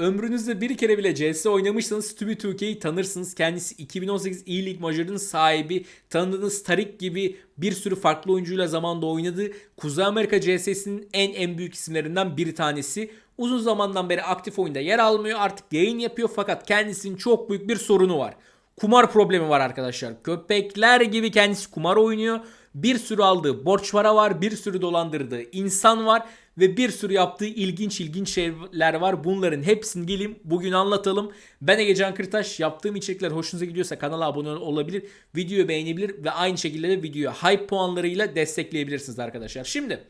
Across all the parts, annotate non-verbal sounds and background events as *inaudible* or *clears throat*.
Ömrünüzde bir kere bile CS oynamışsanız Stubby 2K'yi tanırsınız. Kendisi 2018 E-League Major'ın sahibi. Tanıdığınız Tarik gibi bir sürü farklı oyuncuyla zamanda oynadı. Kuzey Amerika CS'sinin en en büyük isimlerinden bir tanesi. Uzun zamandan beri aktif oyunda yer almıyor. Artık yayın yapıyor fakat kendisinin çok büyük bir sorunu var. Kumar problemi var arkadaşlar. Köpekler gibi kendisi kumar oynuyor. Bir sürü aldığı borç para var, bir sürü dolandırdığı insan var ve bir sürü yaptığı ilginç ilginç şeyler var. Bunların hepsini gelin bugün anlatalım. Ben Egecan Kırtaş. Yaptığım içerikler hoşunuza gidiyorsa kanala abone olabilir, videoyu beğenebilir ve aynı şekilde de videoyu hype puanlarıyla destekleyebilirsiniz arkadaşlar. Şimdi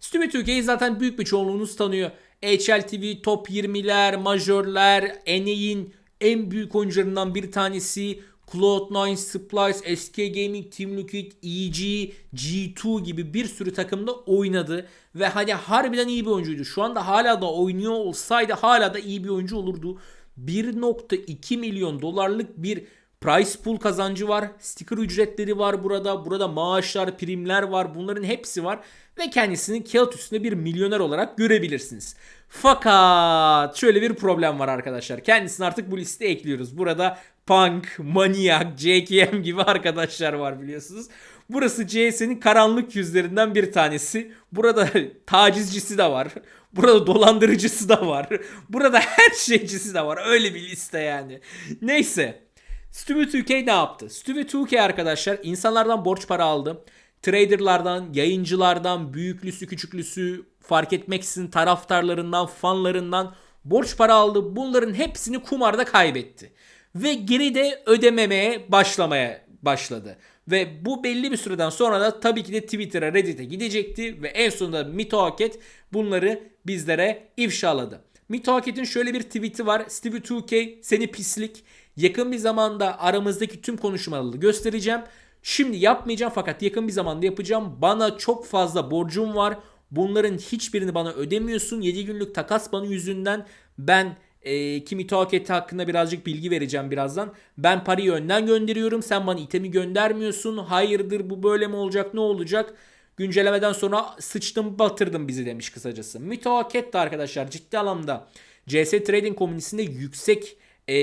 Stupid Türkiye'yi zaten büyük bir çoğunluğunuz tanıyor. HLTV, Top 20'ler, Majörler, NA'in en büyük oyuncularından bir tanesi. Cloud9, Splice, SK Gaming, Team Liquid, EG, G2 gibi bir sürü takımda oynadı. Ve hani harbiden iyi bir oyuncuydu. Şu anda hala da oynuyor olsaydı hala da iyi bir oyuncu olurdu. 1.2 milyon dolarlık bir price pool kazancı var. Sticker ücretleri var burada. Burada maaşlar, primler var. Bunların hepsi var. Ve kendisini kağıt üstünde bir milyoner olarak görebilirsiniz. Fakat şöyle bir problem var arkadaşlar. Kendisini artık bu listeye ekliyoruz. Burada Punk, Maniac, JKM gibi arkadaşlar var biliyorsunuz. Burası CS'nin karanlık yüzlerinden bir tanesi. Burada *laughs* tacizcisi de var. Burada dolandırıcısı da var. Burada her şeycisi de var. Öyle bir liste yani. Neyse. Stubby 2K ne yaptı? Stubby 2K arkadaşlar insanlardan borç para aldı. Traderlardan, yayıncılardan, büyüklüsü küçüklüsü fark etmeksizin taraftarlarından, fanlarından borç para aldı. Bunların hepsini kumarda kaybetti. Ve geri de ödememeye başlamaya başladı. Ve bu belli bir süreden sonra da tabii ki de Twitter'a, Reddit'e gidecekti ve en sonunda Mito Haket bunları bizlere ifşaladı. Mito Haket'in şöyle bir tweet'i var. Stevie 2K seni pislik. Yakın bir zamanda aramızdaki tüm konuşmaları göstereceğim. Şimdi yapmayacağım fakat yakın bir zamanda yapacağım. Bana çok fazla borcum var. Bunların hiçbirini bana ödemiyorsun. 7 günlük takas banı yüzünden ben e, Kimi Toket hakkında birazcık bilgi vereceğim birazdan. Ben parayı önden gönderiyorum. Sen bana itemi göndermiyorsun. Hayırdır bu böyle mi olacak ne olacak? Güncellemeden sonra sıçtım batırdım bizi demiş kısacası. Mito Haket de arkadaşlar ciddi anlamda CS Trading komünisinde yüksek e,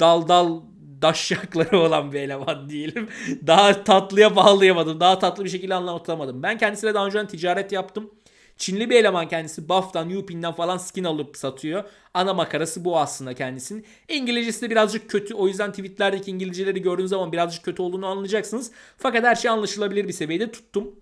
dal dal daşşakları olan bir eleman diyelim. *laughs* Daha tatlıya bağlayamadım. Daha tatlı bir şekilde anlatamadım. Ben kendisiyle daha önceden ticaret yaptım. Çinli bir eleman kendisi. Buff'tan, Yupin'den falan skin alıp satıyor. Ana makarası bu aslında kendisinin. İngilizcesi de birazcık kötü. O yüzden tweetlerdeki İngilizceleri gördüğünüz zaman birazcık kötü olduğunu anlayacaksınız. Fakat her şey anlaşılabilir bir seviyede tuttum.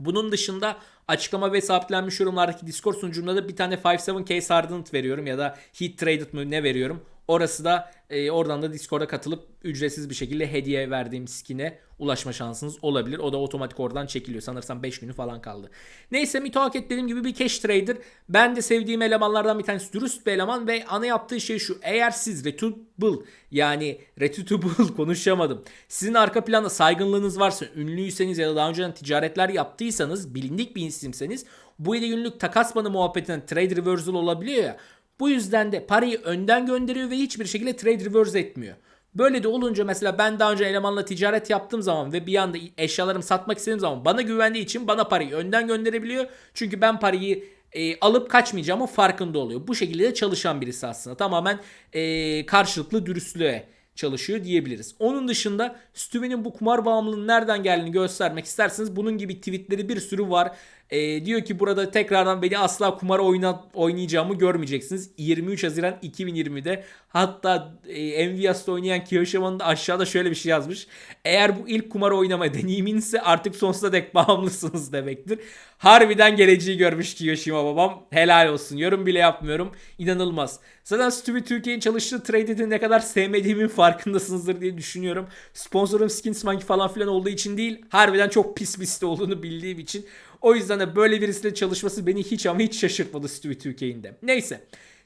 Bunun dışında açıklama ve sabitlenmiş yorumlardaki Discord sunucumda da bir tane 5-7K Sardinat veriyorum ya da Heat Traded mı ne veriyorum. Orası da e, oradan da Discord'a katılıp ücretsiz bir şekilde hediye verdiğim skin'e ulaşma şansınız olabilir. O da otomatik oradan çekiliyor. Sanırsam 5 günü falan kaldı. Neyse Mito Haket dediğim gibi bir cash trader. Ben de sevdiğim elemanlardan bir tanesi dürüst bir eleman ve ana yaptığı şey şu. Eğer siz retutable yani retutable *laughs* konuşamadım. Sizin arka planda saygınlığınız varsa, ünlüyseniz ya da daha önceden ticaretler yaptıysanız, bilindik bir isimseniz bu 7 günlük takas banı muhabbetinden trade reversal olabiliyor ya. Bu yüzden de parayı önden gönderiyor ve hiçbir şekilde trade reverse etmiyor. Böyle de olunca mesela ben daha önce elemanla ticaret yaptığım zaman ve bir anda eşyalarımı satmak istediğim zaman bana güvendiği için bana parayı önden gönderebiliyor. Çünkü ben parayı e, alıp kaçmayacağımın farkında oluyor. Bu şekilde de çalışan birisi aslında. Tamamen e, karşılıklı dürüstlüğe çalışıyor diyebiliriz. Onun dışında Stüve'nin bu kumar bağımlılığının nereden geldiğini göstermek isterseniz bunun gibi tweetleri bir sürü var. E, diyor ki burada tekrardan beni asla kumar oyna, oynayacağımı görmeyeceksiniz. 23 Haziran 2020'de hatta e, Envias'ta oynayan Kiyoshima'nın da aşağıda şöyle bir şey yazmış. Eğer bu ilk kumar oynama deneyiminse artık sonsuza dek *laughs* bağımlısınız demektir. Harbiden geleceği görmüş Kiyoshima babam. Helal olsun. Yorum bile yapmıyorum. İnanılmaz. Zaten Stupid Türkiye'nin çalıştığı trade'i ne kadar sevmediğimin farkındasınızdır diye düşünüyorum. Sponsorum Skins Monkey falan filan olduğu için değil. Harbiden çok pis bir site olduğunu bildiğim için. O yüzden de böyle birisiyle çalışması beni hiç ama hiç şaşırtmadı Stupid Türkiye'nin de. Neyse.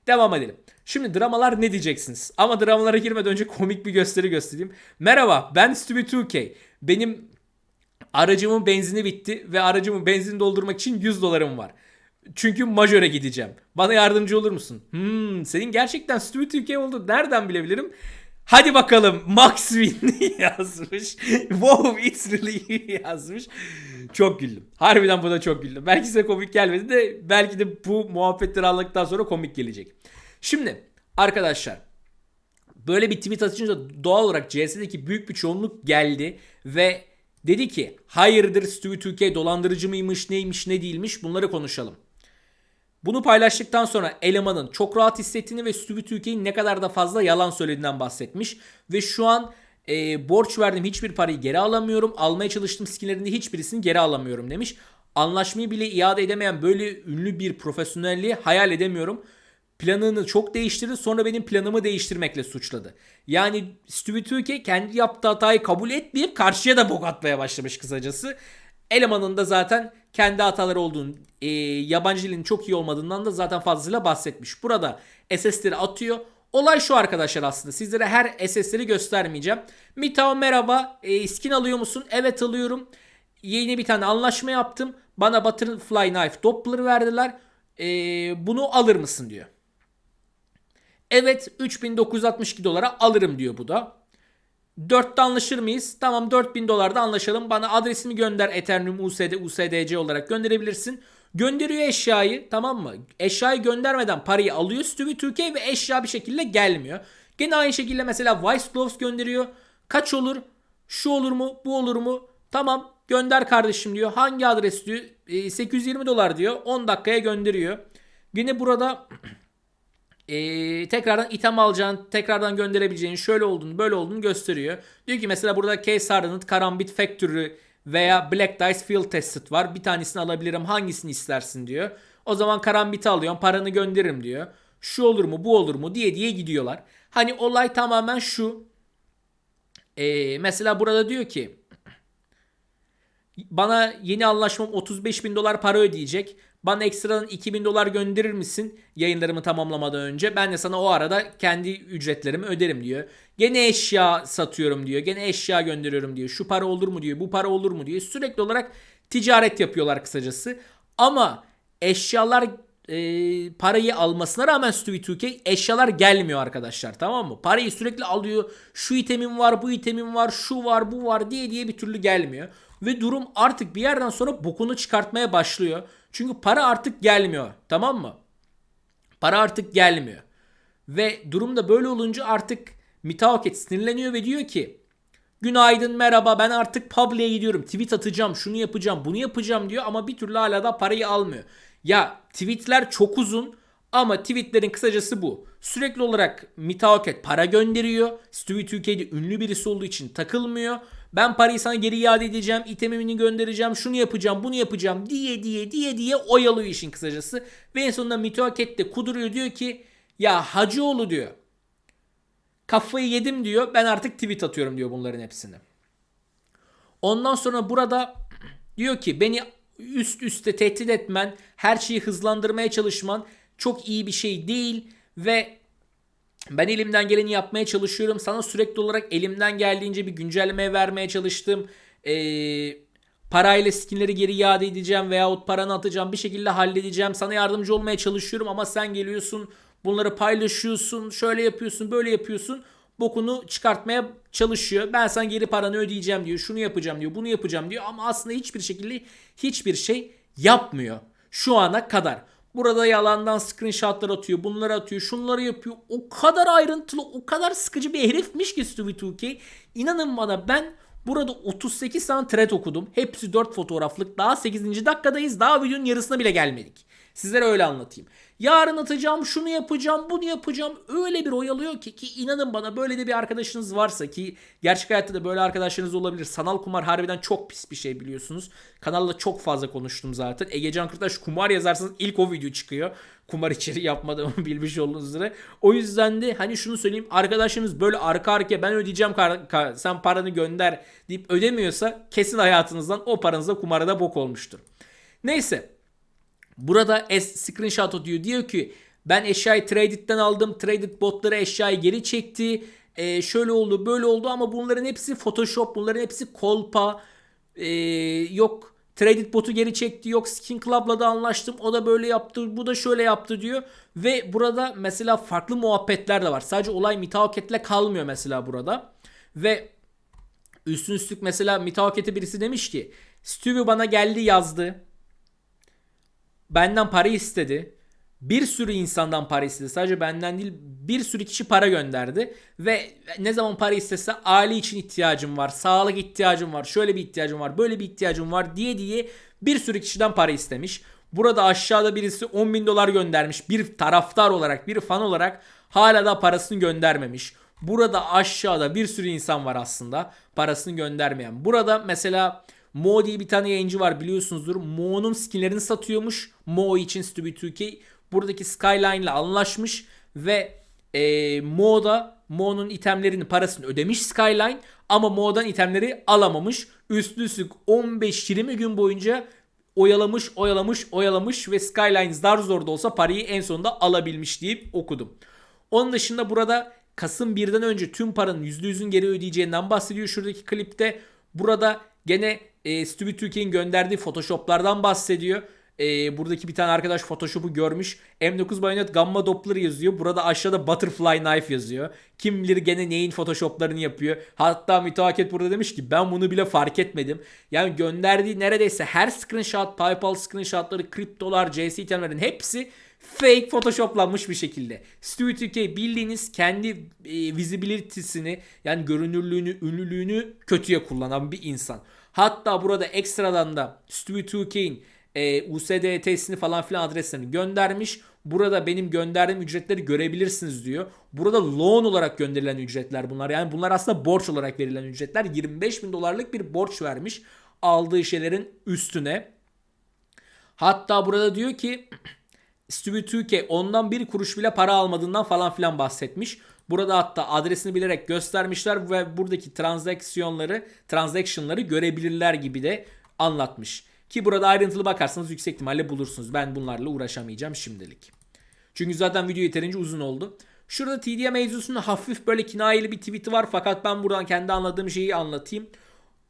Devam edelim. Şimdi dramalar ne diyeceksiniz? Ama dramalara girmeden önce komik bir gösteri göstereyim. Merhaba ben Stupid 2K. Benim aracımın benzini bitti ve aracımın benzin doldurmak için 100 dolarım var. Çünkü majöre gideceğim. Bana yardımcı olur musun? Hmm, senin gerçekten Stupid Türkiye oldu. Nereden bilebilirim? Hadi bakalım Max Win *laughs* yazmış. wow it's really yazmış. Çok güldüm. Harbiden buna çok güldüm. Belki size komik gelmedi de belki de bu muhabbetleri aldıktan sonra komik gelecek. Şimdi arkadaşlar böyle bir tweet atınca doğal olarak CS'deki büyük bir çoğunluk geldi ve dedi ki hayırdır Stewie Türkiye dolandırıcı mıymış neymiş ne değilmiş bunları konuşalım. Bunu paylaştıktan sonra elemanın çok rahat hissettiğini ve Stewie Türkiye'nin ne kadar da fazla yalan söylediğinden bahsetmiş. Ve şu an e, borç verdim hiçbir parayı geri alamıyorum. Almaya çalıştığım skinlerin de hiçbirisini geri alamıyorum demiş. Anlaşmayı bile iade edemeyen böyle ünlü bir profesyonelliği hayal edemiyorum. Planını çok değiştirdi sonra benim planımı değiştirmekle suçladı. Yani Stewie Türkiye kendi yaptığı hatayı kabul etmeyip karşıya da bok atmaya başlamış kısacası. Elemanın da zaten kendi hataları olduğunu, e, yabancı dilinin çok iyi olmadığından da zaten fazlasıyla bahsetmiş. Burada SS'leri atıyor. Olay şu arkadaşlar aslında. Sizlere her SS'leri göstermeyeceğim. Mitao merhaba. E, skin alıyor musun? Evet alıyorum. Yeni bir tane anlaşma yaptım. Bana Butterfly Knife Doppler verdiler. E, bunu alır mısın diyor. Evet 3962 dolara alırım diyor bu da. 4'te anlaşır mıyız? Tamam 4000 dolarda anlaşalım. Bana adresimi gönder Ethereum USD USDC olarak gönderebilirsin. Gönderiyor eşyayı tamam mı? Eşyayı göndermeden parayı alıyor Stewie Türkiye ve eşya bir şekilde gelmiyor. Gene aynı şekilde mesela Vice Gloves gönderiyor. Kaç olur? Şu olur mu? Bu olur mu? Tamam gönder kardeşim diyor. Hangi adres diyor? E, 820 dolar diyor. 10 dakikaya gönderiyor. Yine burada *clears throat* e, tekrardan item alacağın, tekrardan gönderebileceğin şöyle olduğunu, böyle olduğunu gösteriyor. Diyor ki mesela burada Case Hardened, Karambit Factory veya Black Dice Field Tested var. Bir tanesini alabilirim. Hangisini istersin diyor. O zaman Karambit'i alıyorum. Paranı gönderirim diyor. Şu olur mu, bu olur mu diye diye gidiyorlar. Hani olay tamamen şu. E, mesela burada diyor ki bana yeni anlaşmam 35 bin dolar para ödeyecek. Bana ekstradan 2000 dolar gönderir misin yayınlarımı tamamlamadan önce? Ben de sana o arada kendi ücretlerimi öderim diyor. Gene eşya satıyorum diyor. Gene eşya gönderiyorum diyor. Şu para olur mu diyor. Bu para olur mu diyor. Sürekli olarak ticaret yapıyorlar kısacası. Ama eşyalar e, parayı almasına rağmen Stewie 2K eşyalar gelmiyor arkadaşlar tamam mı? Parayı sürekli alıyor. Şu itemim var, bu itemim var, şu var, bu var diye diye bir türlü gelmiyor. Ve durum artık bir yerden sonra bokunu çıkartmaya başlıyor. Çünkü para artık gelmiyor. Tamam mı? Para artık gelmiyor. Ve durum da böyle olunca artık Mitaoket sinirleniyor ve diyor ki Günaydın merhaba ben artık public'e gidiyorum. Tweet atacağım şunu yapacağım bunu yapacağım diyor ama bir türlü hala da parayı almıyor. Ya tweetler çok uzun ama tweetlerin kısacası bu. Sürekli olarak Mitaoket para gönderiyor. Stewie Türkiye'de ünlü birisi olduğu için takılmıyor. Ben parayı sana geri iade edeceğim. itemimini göndereceğim. Şunu yapacağım bunu yapacağım diye diye diye diye oyalıyor işin kısacası. Ve en sonunda Mitaoket de kuduruyor diyor ki ya Hacıoğlu diyor. Kafayı yedim diyor. Ben artık tweet atıyorum diyor bunların hepsini. Ondan sonra burada *clears throat* diyor ki beni üst üste tehdit etmen, her şeyi hızlandırmaya çalışman çok iyi bir şey değil ve ben elimden geleni yapmaya çalışıyorum. Sana sürekli olarak elimden geldiğince bir güncelleme vermeye çalıştım. Ee, parayla skinleri geri iade edeceğim veyahut paranı atacağım bir şekilde halledeceğim. Sana yardımcı olmaya çalışıyorum ama sen geliyorsun bunları paylaşıyorsun şöyle yapıyorsun böyle yapıyorsun bokunu çıkartmaya çalışıyor. Ben sana geri paranı ödeyeceğim diyor. Şunu yapacağım diyor. Bunu yapacağım diyor. Ama aslında hiçbir şekilde hiçbir şey yapmıyor. Şu ana kadar. Burada yalandan screenshotlar atıyor. Bunları atıyor. Şunları yapıyor. O kadar ayrıntılı, o kadar sıkıcı bir herifmiş ki Stewie 2K. İnanın bana ben burada 38 tane thread okudum. Hepsi 4 fotoğraflık. Daha 8. dakikadayız. Daha videonun yarısına bile gelmedik. Sizlere öyle anlatayım. Yarın atacağım, şunu yapacağım, bunu yapacağım. Öyle bir oyalıyor ki ki inanın bana böyle de bir arkadaşınız varsa ki gerçek hayatta da böyle arkadaşlarınız olabilir. Sanal kumar harbiden çok pis bir şey biliyorsunuz. Kanalda çok fazla konuştum zaten. Egecan Kırtaş kumar yazarsanız ilk o video çıkıyor. Kumar içeri yapmadığımı *laughs* bilmiş olduğunuz üzere. O yüzden de hani şunu söyleyeyim. Arkadaşınız böyle arka arkaya ben ödeyeceğim sen paranı gönder deyip ödemiyorsa kesin hayatınızdan o paranızda kumarda bok olmuştur. Neyse Burada S screenshot atıyor. Diyor ki ben eşyayı Traded'den aldım. Traded botları eşyayı geri çekti. Ee, şöyle oldu böyle oldu ama bunların hepsi Photoshop. Bunların hepsi kolpa. Ee, yok Traded botu geri çekti. Yok Skin Club'la da anlaştım. O da böyle yaptı. Bu da şöyle yaptı diyor. Ve burada mesela farklı muhabbetler de var. Sadece olay Mitaoket'le kalmıyor mesela burada. Ve üstün üstlük mesela Mitaoket'e birisi demiş ki Stewie bana geldi yazdı. Benden para istedi. Bir sürü insandan para istedi. Sadece benden değil bir sürü kişi para gönderdi. Ve ne zaman para istese aile için ihtiyacım var, sağlık ihtiyacım var, şöyle bir ihtiyacım var, böyle bir ihtiyacım var diye diye bir sürü kişiden para istemiş. Burada aşağıda birisi 10 bin dolar göndermiş. Bir taraftar olarak, bir fan olarak hala da parasını göndermemiş. Burada aşağıda bir sürü insan var aslında parasını göndermeyen. Burada mesela Mo diye bir tane yayıncı var biliyorsunuzdur. Mo'nun skinlerini satıyormuş. Mo için Stubby 2K buradaki Skyline ile anlaşmış ve e, Mo da Mo'nun itemlerinin parasını ödemiş Skyline ama Mo'dan itemleri alamamış. Üstü üstlük 15-20 gün boyunca oyalamış, oyalamış, oyalamış ve Skyline zar zor da olsa parayı en sonunda alabilmiş deyip okudum. Onun dışında burada Kasım 1'den önce tüm paranın %100'ün geri ödeyeceğinden bahsediyor şuradaki klipte. Burada gene e, Stubby Türkiye'nin gönderdiği photoshoplardan bahsediyor. E, buradaki bir tane arkadaş photoshop'u görmüş. M9 Bayonet Gamma Doppler yazıyor. Burada aşağıda Butterfly Knife yazıyor. Kim bilir gene neyin photoshoplarını yapıyor. Hatta müteaket burada demiş ki ben bunu bile fark etmedim. Yani gönderdiği neredeyse her screenshot, PayPal screenshotları, kriptolar, CS itemlerin hepsi fake photoshoplanmış bir şekilde. Stewie Türkiye bildiğiniz kendi e, visibility'sini yani görünürlüğünü, ünlülüğünü kötüye kullanan bir insan. Hatta burada ekstradan da Stewie Türkiye'nin e, USDT'sini falan filan adreslerini göndermiş. Burada benim gönderdiğim ücretleri görebilirsiniz diyor. Burada loan olarak gönderilen ücretler bunlar. Yani bunlar aslında borç olarak verilen ücretler. 25 bin dolarlık bir borç vermiş aldığı şeylerin üstüne. Hatta burada diyor ki *clears throat* Stewie Türkiye ondan bir kuruş bile para almadığından falan filan bahsetmiş. Burada hatta adresini bilerek göstermişler ve buradaki transaksiyonları, transaction'ları görebilirler gibi de anlatmış. Ki burada ayrıntılı bakarsanız yüksek ihtimalle bulursunuz. Ben bunlarla uğraşamayacağım şimdilik. Çünkü zaten video yeterince uzun oldu. Şurada TDM mevzusunun hafif böyle kinayeli bir tweet'i var fakat ben buradan kendi anladığım şeyi anlatayım.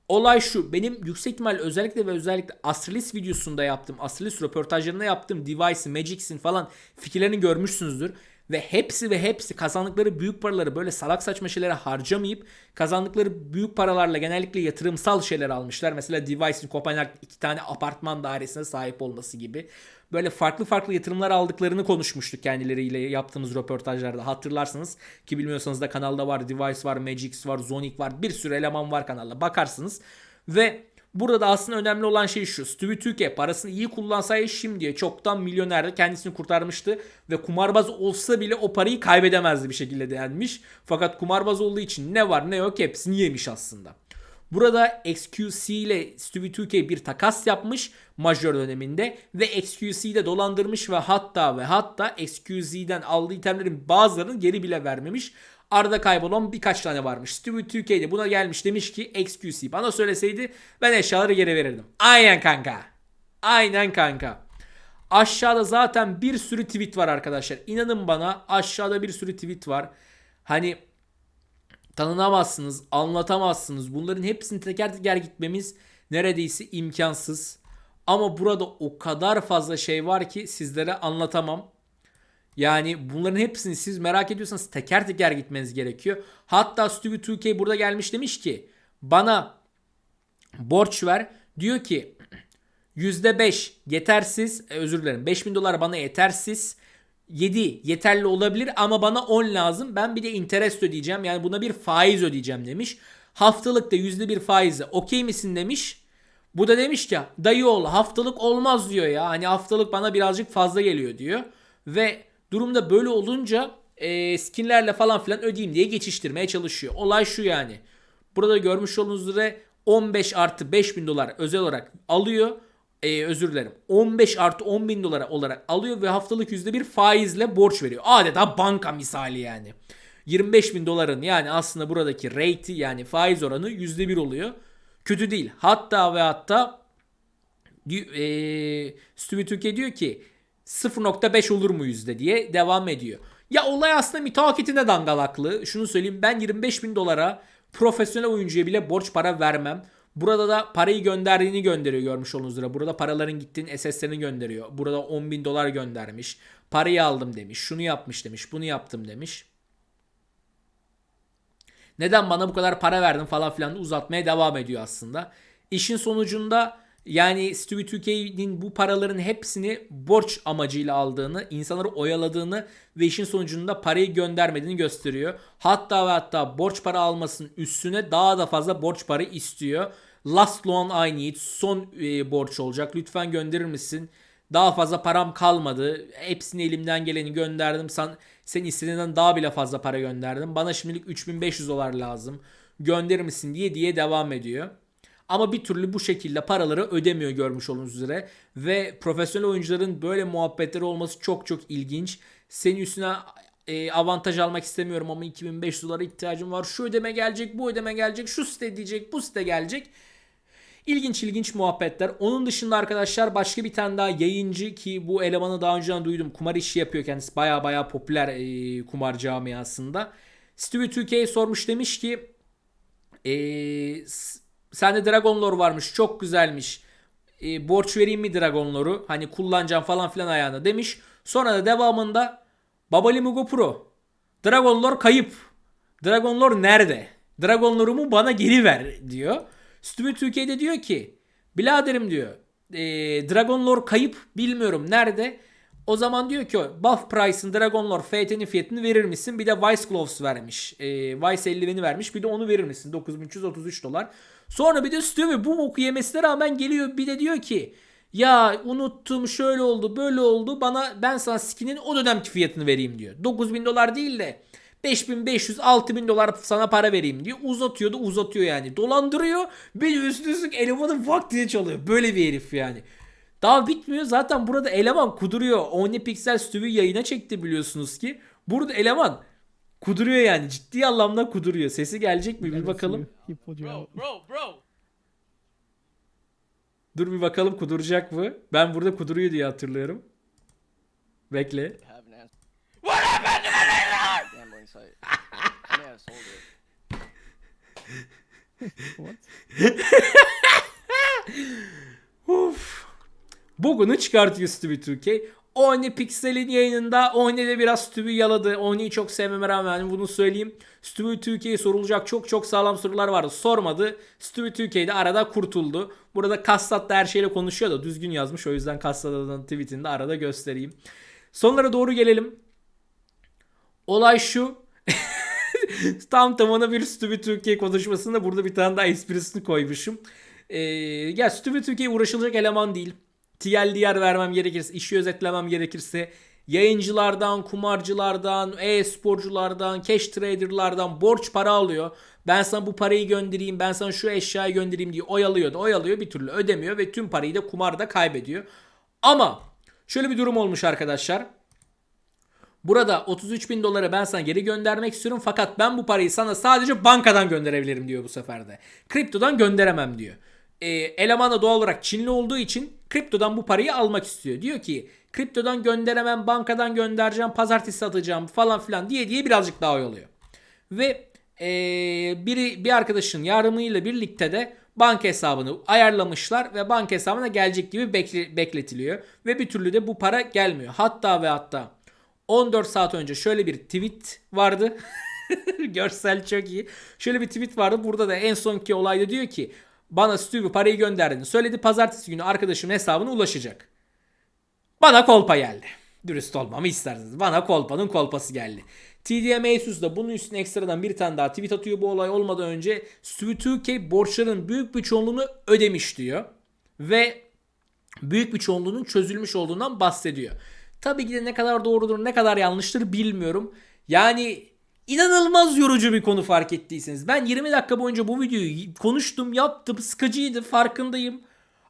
Olay şu. Benim yüksek ihtimal özellikle ve özellikle Astralis videosunda yaptığım, Astralis röportajlarında yaptığım Device, Magic'sin falan fikirlerini görmüşsünüzdür. Ve hepsi ve hepsi kazandıkları büyük paraları böyle salak saçma şeylere harcamayıp kazandıkları büyük paralarla genellikle yatırımsal şeyler almışlar. Mesela Device'in Kopenhag iki tane apartman dairesine sahip olması gibi. Böyle farklı farklı yatırımlar aldıklarını konuşmuştuk kendileriyle yaptığımız röportajlarda. Hatırlarsınız ki bilmiyorsanız da kanalda var. Device var, Magix var, Zonic var. Bir sürü eleman var kanalda. Bakarsınız. Ve Burada aslında önemli olan şey şu. Stewie Türkiye parasını iyi kullansaydı şimdiye çoktan milyonerdi. Kendisini kurtarmıştı. Ve kumarbaz olsa bile o parayı kaybedemezdi bir şekilde denmiş. Fakat kumarbaz olduğu için ne var ne yok hepsini yemiş aslında. Burada XQC ile Stewie Türkiye bir takas yapmış majör döneminde ve XQC'de dolandırmış ve hatta ve hatta XQC'den aldığı itemlerin bazılarını geri bile vermemiş. Arada kaybolan birkaç tane varmış. Steve Türkiye'de buna gelmiş demiş ki XQC bana söyleseydi ben eşyaları geri verirdim. Aynen kanka. Aynen kanka. Aşağıda zaten bir sürü tweet var arkadaşlar. İnanın bana aşağıda bir sürü tweet var. Hani tanınamazsınız, anlatamazsınız. Bunların hepsini teker teker gitmemiz neredeyse imkansız. Ama burada o kadar fazla şey var ki sizlere anlatamam. Yani bunların hepsini siz merak ediyorsanız teker teker gitmeniz gerekiyor. Hatta Stevie 2K burada gelmiş demiş ki bana borç ver. Diyor ki %5 yetersiz e, özür dilerim 5000 dolar bana yetersiz. 7 yeterli olabilir ama bana 10 lazım. Ben bir de interest ödeyeceğim. Yani buna bir faiz ödeyeceğim demiş. Haftalık da %1 faize okey misin demiş. Bu da demiş ki dayı ol haftalık olmaz diyor ya. Hani haftalık bana birazcık fazla geliyor diyor. Ve Durumda böyle olunca e, skinlerle falan filan ödeyeyim diye geçiştirmeye çalışıyor. Olay şu yani. Burada görmüş olduğunuz üzere 15 artı 5 bin dolar özel olarak alıyor. E, özür dilerim. 15 artı 10 bin dolar olarak alıyor ve haftalık %1 faizle borç veriyor. Adeta banka misali yani. 25 bin doların yani aslında buradaki rate'i yani faiz oranı %1 oluyor. Kötü değil. Hatta ve hatta e, Stewie Türkiye diyor ki 0.5 olur mu yüzde diye devam ediyor. Ya olay aslında müteakitine dangalaklı. Şunu söyleyeyim ben 25 bin dolara profesyonel oyuncuya bile borç para vermem. Burada da parayı gönderdiğini gönderiyor görmüş olduğunuz üzere. Burada paraların gittiğini SS'lerini gönderiyor. Burada 10 bin dolar göndermiş. Parayı aldım demiş. Şunu yapmış demiş. Bunu yaptım demiş. Neden bana bu kadar para verdin falan filan uzatmaya devam ediyor aslında. İşin sonucunda Yani Stewie 2K'nin bu paraların hepsini borç amacıyla aldığını, insanları oyaladığını ve işin sonucunda parayı göndermediğini gösteriyor. Hatta ve hatta borç para almasının üstüne daha da fazla borç para istiyor. Last loan I need. Son e, borç olacak. Lütfen gönderir misin? Daha fazla param kalmadı. Hepsini elimden geleni gönderdim. Sen, sen istediğinden daha bile fazla para gönderdim. Bana şimdilik 3500 dolar lazım. Gönderir misin diye diye devam ediyor. Ama bir türlü bu şekilde paraları ödemiyor görmüş olduğunuz üzere. Ve profesyonel oyuncuların böyle muhabbetleri olması çok çok ilginç. Senin üstüne e, avantaj almak istemiyorum ama 2500 dolara ihtiyacım var. Şu ödeme gelecek, bu ödeme gelecek, şu site diyecek, bu site gelecek. İlginç ilginç muhabbetler. Onun dışında arkadaşlar başka bir tane daha yayıncı ki bu elemanı daha önceden duydum. Kumar işi yapıyor kendisi. Baya baya popüler e, kumar camiasında. Stewie 2K sormuş demiş ki e, sende Dragon Lore varmış çok güzelmiş. E, borç vereyim mi Dragon Lore'u? Hani kullanacağım falan filan ayağına demiş. Sonra da devamında Babali Mugo Pro. Dragon Lore kayıp. Dragon Lore nerede? Dragon Lore'umu bana geri ver diyor. Stewie Türkiye'de diyor ki Biladerim diyor. E, Dragon Lore kayıp bilmiyorum nerede. O zaman diyor ki Buff Price'ın Dragon Lore FT'nin fiyatını verir misin? Bir de Vice Gloves vermiş. E, Vice eldiveni vermiş. Bir de onu verir misin? 9333 dolar. Sonra bir de Stewie bu boku yemesine rağmen geliyor bir de diyor ki ya unuttum şöyle oldu böyle oldu bana ben sana skinin o dönemki fiyatını vereyim diyor. 9000 dolar değil de 5500 6000 dolar sana para vereyim diyor. Uzatıyor da uzatıyor yani. Dolandırıyor. Bir de üstüne üstlük elemanın vaktini çalıyor. Böyle bir herif yani. Daha bitmiyor. Zaten burada eleman kuduruyor. Omnipixel Stewie yayına çekti biliyorsunuz ki. Burada eleman kuduruyor yani. Ciddi anlamda kuduruyor. Sesi gelecek mi bir bakalım. Bro, bro, bro. Dur bir bakalım kuduracak mı? Ben burada kuduruyor diye hatırlıyorum. Bekle. What happened to the. *laughs* What? *laughs* Uf. Bugünü çıkartıyor Stewie Türkiye. Oni Pixel'in yayınında Oni de biraz Stewie yaladı. Oni'yi çok sevmeme rağmen bunu söyleyeyim. Stewie Türkiye'ye sorulacak çok çok sağlam sorular vardı. Sormadı. Stewie Türkiye de arada kurtuldu. Burada Kassat da her şeyle konuşuyor da düzgün yazmış. O yüzden Kassat'ın tweetini de arada göstereyim. Sonlara doğru gelelim. Olay şu. *laughs* Tam tamına bir Stewie Türkiye konuşmasında burada bir tane daha esprisini koymuşum. Ee, ya Stewie Türkiye uğraşılacak eleman değil. TLDR vermem gerekirse, işi özetlemem gerekirse yayıncılardan, kumarcılardan, e-sporculardan, cash traderlardan borç para alıyor. Ben sana bu parayı göndereyim, ben sana şu eşyayı göndereyim diye oyalıyor da oyalıyor bir türlü ödemiyor ve tüm parayı da kumarda kaybediyor. Ama şöyle bir durum olmuş arkadaşlar. Burada 33 bin doları ben sana geri göndermek istiyorum fakat ben bu parayı sana sadece bankadan gönderebilirim diyor bu sefer de. Kriptodan gönderemem diyor. Ee, eleman doğal olarak Çinli olduğu için kriptodan bu parayı almak istiyor. Diyor ki kriptodan gönderemem bankadan göndereceğim pazartesi atacağım falan filan diye diye birazcık daha oyalıyor. Ve ee, biri bir arkadaşın yardımıyla birlikte de banka hesabını ayarlamışlar ve banka hesabına gelecek gibi bekle- bekletiliyor. Ve bir türlü de bu para gelmiyor. Hatta ve hatta 14 saat önce şöyle bir tweet vardı. *laughs* Görsel çok iyi. Şöyle bir tweet vardı. Burada da en sonki olayda diyor ki bana Stewie parayı gönderdiğini söyledi. Pazartesi günü arkadaşımın hesabına ulaşacak. Bana kolpa geldi. Dürüst olmamı isterseniz. Bana kolpanın kolpası geldi. TDM Asus da bunun üstüne ekstradan bir tane daha tweet atıyor bu olay olmadan önce. Stewie 2K borçların büyük bir çoğunluğunu ödemiş diyor. Ve büyük bir çoğunluğunun çözülmüş olduğundan bahsediyor. Tabii ki de ne kadar doğrudur ne kadar yanlıştır bilmiyorum. Yani inanılmaz yorucu bir konu fark ettiyseniz. Ben 20 dakika boyunca bu videoyu konuştum yaptım sıkıcıydı farkındayım.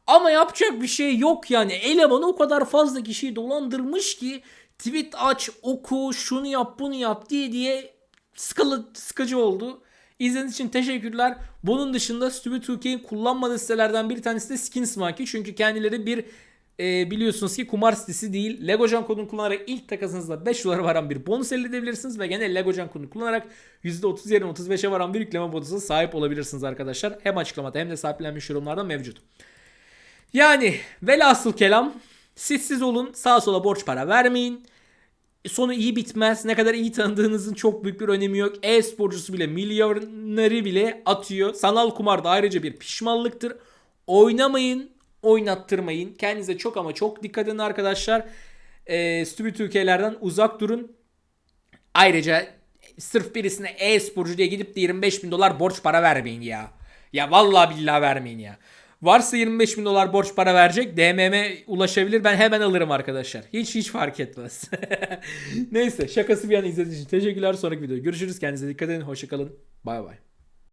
Ama yapacak bir şey yok yani. Eleman o kadar fazla kişiyi dolandırmış ki tweet aç, oku, şunu yap, bunu yap diye diye sıkılı, sıkıcı oldu. İzlediğiniz için teşekkürler. Bunun dışında Stewie 2K'in kullanmadığı sitelerden bir tanesi de Skinsmarky. Çünkü kendileri bir e, biliyorsunuz ki kumar sitesi değil. Legocan kodunu kullanarak ilk takasınızda 5 dolara varan bir bonus elde edebilirsiniz. Ve gene Legocan kodunu kullanarak %30 yerine 35'e varan bir yükleme bonusuna sahip olabilirsiniz arkadaşlar. Hem açıklamada hem de sahiplenmiş yorumlarda mevcut. Yani velhasıl kelam sessiz olun sağa sola borç para vermeyin. Sonu iyi bitmez. Ne kadar iyi tanıdığınızın çok büyük bir önemi yok. E-sporcusu bile milyoneri bile atıyor. Sanal kumar da ayrıca bir pişmanlıktır. Oynamayın. Oynattırmayın. Kendinize çok ama çok dikkat edin arkadaşlar. Ee, Stupid Türkiye'lerden uzak durun. Ayrıca sırf birisine e-sporcu diye gidip de 25 bin dolar borç para vermeyin ya. Ya vallahi billahi vermeyin ya. Varsa 25 bin dolar borç para verecek DMM'e ulaşabilir ben hemen alırım arkadaşlar. Hiç hiç fark etmez. *laughs* Neyse şakası bir yana izlediğiniz için teşekkürler. Sonraki videoda görüşürüz. Kendinize dikkat edin. Hoşçakalın. Bay bay.